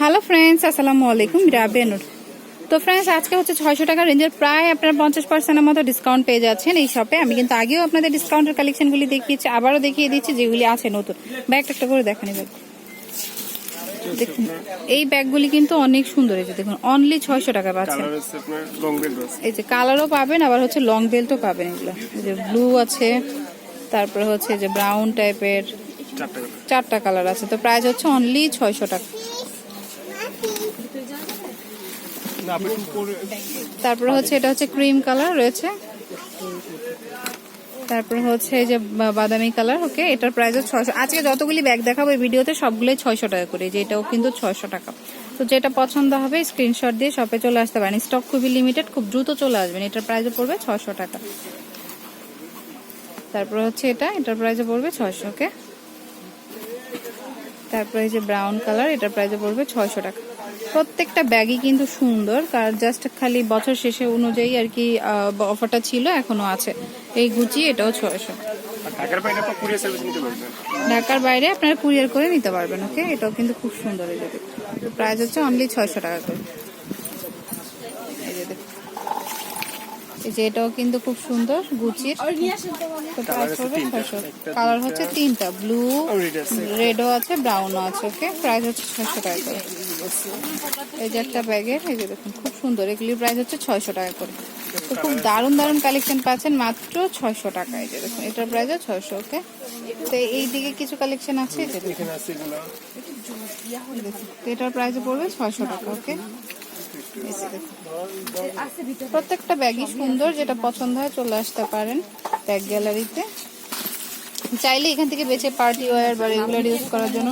Hello friends আসসালামু আলাইকুম রাবিয়া নূর তো ফ্রেন্ডস আজকে হচ্ছে ছয়শো টাকা রেঞ্জের প্রায় আপনারা পঞ্চাশ পার্সেন্টের মতো ডিসকাউন্ট পেয়ে যাচ্ছেন এই শপে আমি কিন্তু আগেও আপনাদের ডিসকাউন্টের কালেকশনগুলি দেখিয়েছি আবারও দেখিয়ে দিচ্ছি যেগুলি আছে নতুন। ব্যাগটা একটা করে দেখানি ব্যাগ দেখুন এই ব্যাগগুলি কিন্তু অনেক সুন্দর এই যে দেখুন অনলি ছয়শো টাকা পাচ্ছেন। আছে। এই যে কালারও পাবেন আবার হচ্ছে লং বেল্টও পাবেন এগুলো। এই যে ব্লু আছে তারপরে হচ্ছে যে ব্রাউন টাইপের চারটা কালার আছে। তো প্রাইস হচ্ছে অনলি ছয়শো টাকা না আপনি একটু পরে তারপরে হচ্ছে এটা হচ্ছে ক্রিম কালার রয়েছে। তারপরে হচ্ছে যে বাদামি কালার, ওকে, এটার প্রাইস ছয়শো আজকে যতগুলি ব্যাগ দেখাবো এই ভিডিওতে সবগুলোই ছয়শো টাকা করে, যে এটাও কিন্তু ছয়শো টাকা। তো যেটা পছন্দ হবে স্ক্রিনশট দিয়ে শপে চলে আসতে পারেন। স্টক খুবই লিমিটেড খুব দ্রুত চলে আসবেন। এটার প্রাইসে পড়বে ছয়শো টাকা। তারপরে হচ্ছে এটা, এটার প্রাইসে পড়বে ছয়শো, ওকে। তারপরে যে ব্রাউন কালার এটার প্রাইসে পড়বে ছয়শো টাকা। প্রত্যেকটা ব্যাগই কিন্তু সুন্দর কার জাস্ট খালি বছর শেষে অনুযায়ী আর কি অফারটা ছিল এখনও আছে। এই গুচি এটাও ছয়শো। ঢাকার বাইরে আপনার কুরিয়ার সার্ভিস নিতে পারবেন ঢাকার বাইরে আপনারা কুরিয়ার করে নিতে পারবেন ওকে এটাও কিন্তু খুব সুন্দর এই যে প্রাইস হচ্ছে অনলি ছয়শো টাকা করে। এই যে দেখুন। এটাও কিন্তু খুব সুন্দর গুচির কালার হচ্ছে তিনটা। ব্লু রেডও আছে। ব্রাউনও আছে ওকে প্রাইস হচ্ছে ছয়শো টাকা করে। এই যে একটা ব্যাগের এই যে দেখুন খুব সুন্দর। এগুলির প্রাইস হচ্ছে ছয়শো টাকা করে। তো খুব দারুণ দারুণ কালেকশন পাচ্ছেন মাত্র ছয়শো টাকা এই যে দেখুন এটার প্রাইসও ছয়শো ওকে তো এই দিকে কিছু কালেকশন আছে? এগুলো। এটার প্রাইসে পড়বে ছয়শো টাকা ওকে। প্রত্যেকটা ব্যাগই সুন্দর যেটা পছন্দ হয় চলে আসতে পারেন ব্যাগ গ্যালারিতে চাইলে এখান থেকে বেছে পার্টি ওয়ার বা রেগুলার ইউজ করার জন্য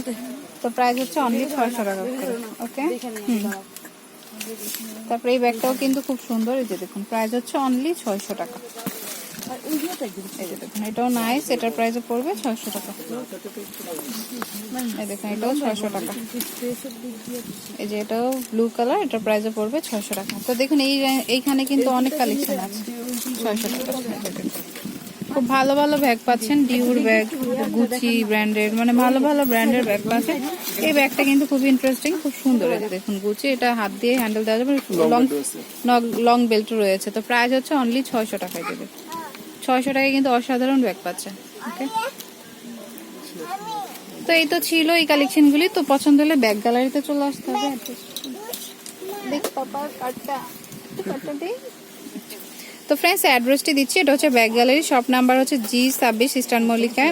তো প্রাইস হচ্ছে অনলি ছয়শো টাকা ওকে? তারপরে এই ব্যাগটাও কিন্তু খুব সুন্দর, এই যে দেখুন, প্রাইস হচ্ছে অনলি ছয়শো টাকা। এই যে দেখুন, এটাও নাইস এটার প্রাইসে পড়বে ছয়শো টাকা। এই দেখুন, এটাও ছয়শো টাকা। এই যে এটাও ব্লু কালার এটার প্রাইসে পড়বে ছয়শো টাকা। তো দেখুন, এই, এইখানে কিন্তু অনেক কালেকশন আছে, ছয়শো টাকা। খুব ভালো ভালো ব্যাগ পাচ্ছেন ডিউর ব্যাগ গুচি ব্র্যান্ডের মানে ভালো ভালো ব্র্যান্ডের ব্যাগ পাচ্ছেন এই ব্যাগটা কিন্তু খুব ইন্টারেস্টিং খুব সুন্দর যে দেখুন গুচি এটা হাত দিয়ে হ্যান্ডেল দেওয়া যাবে লং লং বেল্ট রয়েছে তো প্রাইস হচ্ছে অনলি ছয়শো টাকায় দেবে ছয়শো টাকায় কিন্তু অসাধারণ ব্যাগ পাচ্ছেন ওকে তো এই তো ছিল এই কালেকশনগুলি তো পছন্দ হলে ব্যাগ গ্যালারিতে চলে আসতে হবে দেখ পাপা কার্ডটা দিই তো ফ্রেন্ডস অ্যাড্রেসটি দিচ্ছি। এটা হচ্ছে ব্যাগ গ্যালারি শপ নাম্বার হচ্ছে জি ছাব্বিশ ইস্টার্ন মল্লিকা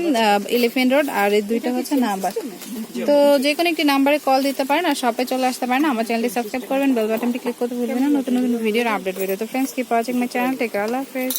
ইলেভেন রোড আর এই দুইটা হচ্ছে নাম্বার তো যে কোনো একটি নাম্বারে কল দিতে পারেন আর শপে চলে আসতে পারেন। আমার চ্যানেলটি সাবস্ক্রাইব করবেন বেল বাটনটি ক্লিক করতে ভুলবেন না। নতুন নতুন ভিডিওর আপডেট ভিডিও তো ফ্রেন্ডস কি ওয়াচিং মাই চ্যানেল থেকে আল্লাহ হাফেজ।